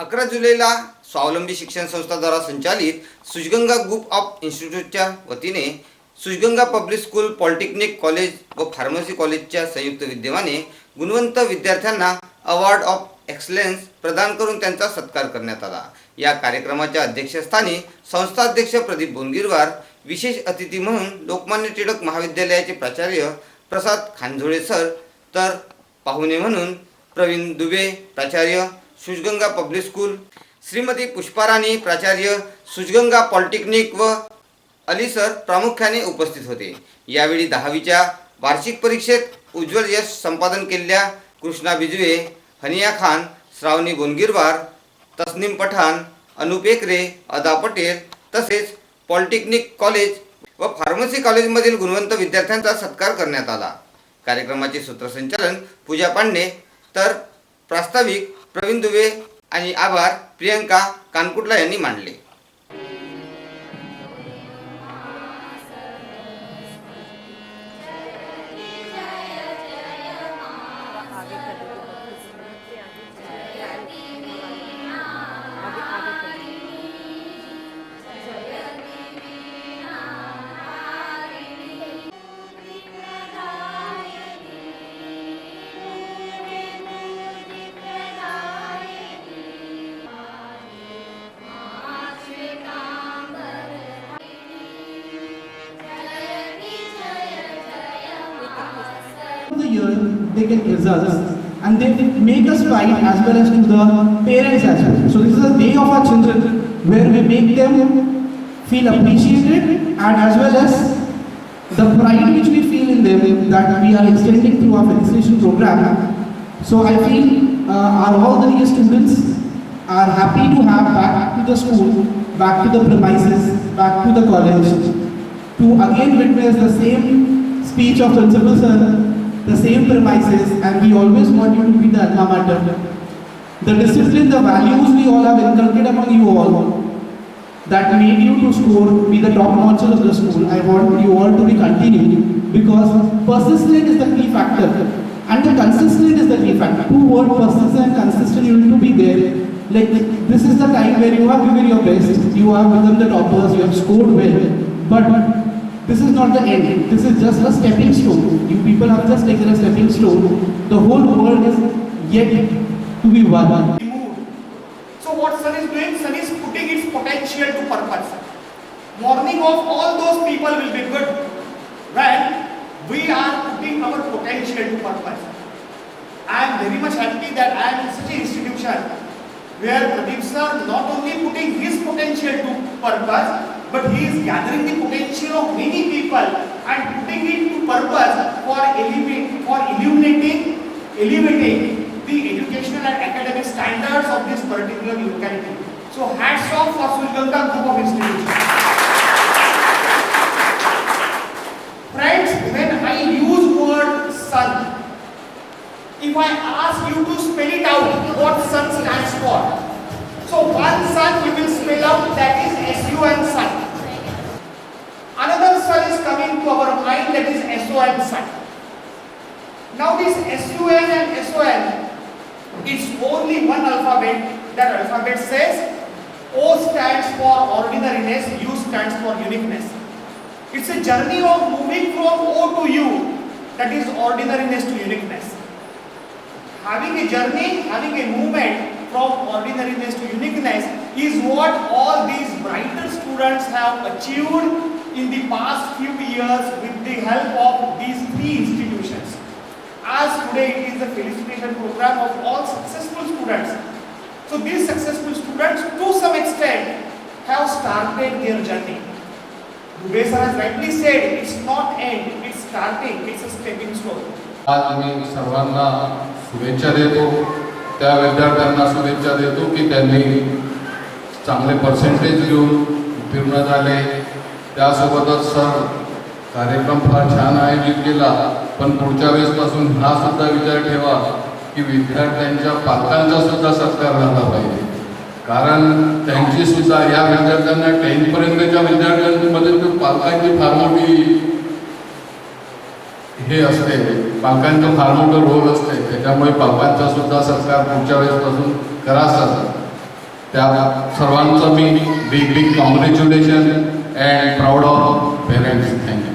अकरा जुलैला स्वावलंबी शिक्षण संस्थाद्वारा संचालित सुजगंगा ग्रुप ऑफ इन्स्टिट्यूटच्या वतीने Sujganga public school polytechnic college व फार्मसी कॉलेजच्या संयुक्त विद्यमाने गुणवंत विद्यार्थ्यांना अवॉर्ड ऑफ एक्सलन्स प्रदान करून त्यांचा सत्कार करण्यात आला. या कार्यक्रमाच्या अध्यक्षस्थानी संस्थाध्यक्ष प्रदीप बोनगिरवार विशेष अतिथी म्हणून लोकमान्य टिळक महाविद्यालयाचे प्राचार्य प्रसाद खांजोळे सर तर पाहुणे म्हणून प्रवीण दुबे प्राचार्य सुजगंगा पब्लिक स्कूल श्रीमती पुष्पाराणी प्राचार्य सुजगंगा पॉलिटेक्निक व अली सर प्रामुख्याने उपस्थित होते. यावेळी दहावीच्या वार्षिक परीक्षेत उज्ज्वल यश संपादन केलेल्या कृष्णा बिजवे हनिया खान श्रावणी गोनगिरवार तस्नीम पठाण अनुप एकरे अदा पटेल तसेच पॉलिटेक्निक कॉलेज व फार्मसी कॉलेजमधील गुणवंत विद्यार्थ्यांचा सत्कार करण्यात आला. कार्यक्रमाचे सूत्रसंचालन पूजा पांडे तर प्रास्ताविक प्रवीण दुबे आणि आभार प्रियंका कानकुटला यांनी मांडले. Year they get results and they make us fight as well as to the parents as well. So this is a day of our children where we make them feel appreciated and as well as the pride which we feel in them that we are extending through our felicitation program. So I feel uh, our all the dear students are happy to have back to the school, back to the premises, back to the college to again witness the same speech of principal sir, the same premises, and we always want you to be the alma mater. The discipline, the values we all have inculcated among you all, that made you to score, be the top notches of the school. I want you all to be continued because persistent is the key factor, and the consistent is the key factor. Two word persistent and consistent, you need to be there. Like this is the time where you have given your best, you have become the toppers, you have scored well, but this is not the end. This is just a stepping stone. You people have just taken a stepping stone. The whole world is yet to be one. So what sun is doing? Sun is putting its potential to purpose. Morning of all those people will be good when we are putting our potential to purpose. I am very much happy that I am in such an institution where Pradeep sir not only putting his potential to purpose, but he is gathering the potential of many people and putting it to purpose for elevate, for illuminating, elevating the educational and academic standards of this particular locality. So hats off for Sulganga Group of Institutions. Friends, when I use word sun, if I ask you to spell it out, what for? So one sun you will spell out that is S-U-N sun. Another sun is coming to our mind that is S-O-N sun. Now this S-U-N and S-O-N, it's only one alphabet. That alphabet says O stands for ordinariness, U stands for uniqueness. It's a journey of moving from O to U, that is ordinariness to uniqueness. Having a journey, having a movement from ordinariness to uniqueness is what all these brighter students have achieved in the past few years with the help of these three institutions. As today it is the felicitation program of all successful students. So these successful students to some extent have started their journey. Dubey sir has rightly said it's not end, it's starting, it's a stepping stone. आज मी सर्वांना शुभेच्छा देतो त्या विद्यार्थ्यांना शुभेच्छा देतो की त्यांनी चांगले पर्सेंटेज घेऊन उत्तीर्ण झाले. त्यासोबतच सर कार्यक्रम फार छान आयोजित केला पण पुढच्या वेळेसपासून हा सुद्धा विचार ठेवा की विद्यार्थ्यांच्या पालकांचा सुद्धा सत्कार झाला पाहिजे. कारण त्यांची सुद्धा या विद्यार्थ्यांना टेन्थपर्यंतच्या विद्यार्थ्यांमध्ये पालकांची फार मोठी हे असते. पालकांचं फार मोठं रोल असते त्याच्यामुळे पालकांचा सुद्धा सत्कार पुढच्या वेळेसपासून करा असतात त्या सर्वांचं मी big big congratulation and proud of parents thank you